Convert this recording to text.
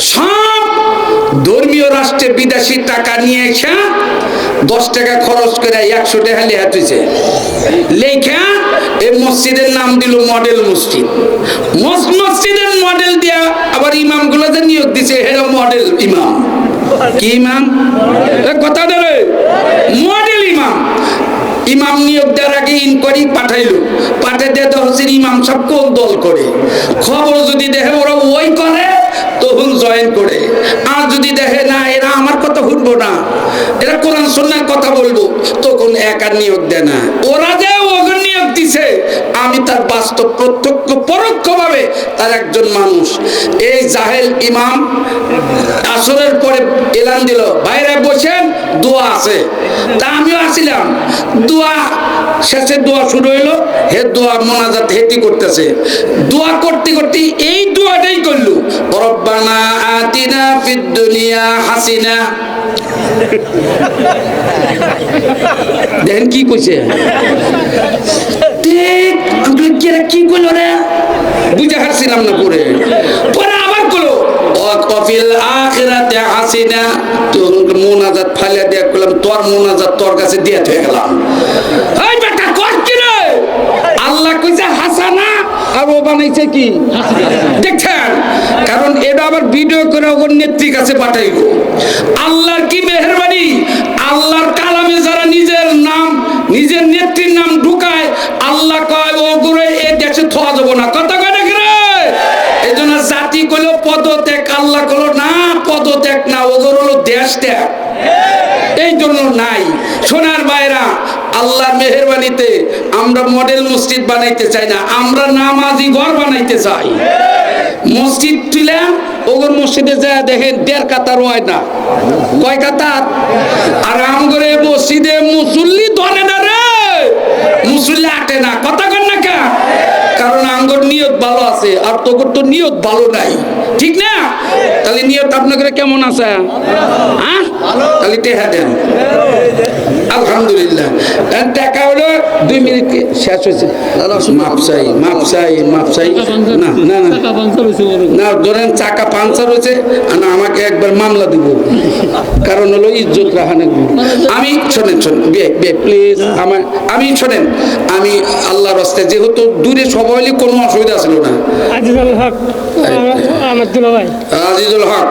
সব ধর্মীয় রাষ্ট্রে বিদেশি টাকা নিয়ে এসে দশ টাকা খরচ করে একশো টাকা লেখা তুইছে। লেখা এই মসজিদের নাম দিল মডেল মসজিদ। মস- মসজিদের মডেল দিয়া আবার ইমাম গুলোতে নিয়োগ দিছে হেরা মডেল ইমাম। কি ইমাম? কথা দেবে মডেল ইমাম। ইমাম নিয়োগ দেওয়ার আগে ইনকোয়ারি পাঠাইলো। পাঠাই ইমাম সব কোন দল করে? খবর যদি দেখে ওরা ওই করে, তখন জয়েন করে। আর যদি দেখে, না, এরা আমার কথা শুনব না, এরা কোরআন সন্ন্যার কথা বলব, তখন একা নিয়োগ দেয় না। ওরা যে দিছে আমি তার বাস্তব প্রত্যক্ষ পরোক্ষভাবে তার একজন মানুষ। এই জাহেল ইমাম আসরের পরে এলান দিল, বাইরে বসেন, দোয়া আছে। তা আমিও আসিলাম। দোয়া, শেষে দোয়া শুরু হইল, হে দোয়া মোনাজাত হেতি করতেছে। দোয়া করতে করতে এই দোয়াটাই করল, রব্বানা আতিনা ফিদ দুনিয়া হাসিনা। দেখেন কি কইছে? আমি কি করল রে? বুঝে হাসছিলাম না পরে। পরে আবার করল। অফিল আখিরাতে হাসিনা তখন মোনাজাত ফালিয়া দিয়া করলাম তোর মোনাজাত তোর কাছে দিয়ে গেলাম। এই বেটা কর কি রে? আল্লাহ কইছে হাসানা আর ও বানাইছে কি? দেখছেন? কারণ এটা আবার ভিডিও করে ওর নেত্রীর কাছে পাঠাইব। আল্লাহর কি মেহরবানি? আল্লাহর কালামে যারা নিজের নাম নিজের নেত্রীর নাম ঢুকায় আল্লাহ কয় ও দেশে থোয়া যাব না। কথা কয় নাকি রে? এই জন্য জাতি কইলো, পদত্যাগ, আল্লাহ কইলো, না, পদত্যাগ না ওগর হলো দেশ ত্যাগ এই জন্য নাই। সোনার বাইরা আল্লাহর মেহরবানিতে আমরা মডেল মসজিদ বানাইতে চাই না, আমরা নামাজি ঘর বানাইতে চাই। মসজিদ তুলে ওগর মসজিদে যা দেখেন, দেড় কাতার হয় না। কয় কাতার? আর আমগরে মসজিদে মুসল্লি ধরে না রে। মুসল্লি আটে না। কথা কন না কারণ আঙ্গর নিয়ত ভালো আছে, আর তোর তো নিয়ত ভালো নাই। ঠিক না? তাহলে নিয়ত আপনাদের কেমন আছে? হ্যাঁ? তাহলে টেহা দেন। আলহামদুলিল্লাহ। টাকা হলো দুই মিনিট শেষ হয়েছে। মাপসাই মাপসাই মাপসাই। না না না। ধরেন চাকা পাঞ্চার হয়েছে না আমাকে একবার মামলা দিব। কারণ হলো ইজ্জত রাখানে আমি শোনেন শোনেন প্লিজ আমার আমি শোনেন আমি আল্লাহর রাস্তায় যেহেতু দূরে সবাই হলে কোনো অসুবিধা ছিল না। আজিজুল হক আমার আজিজুল হক।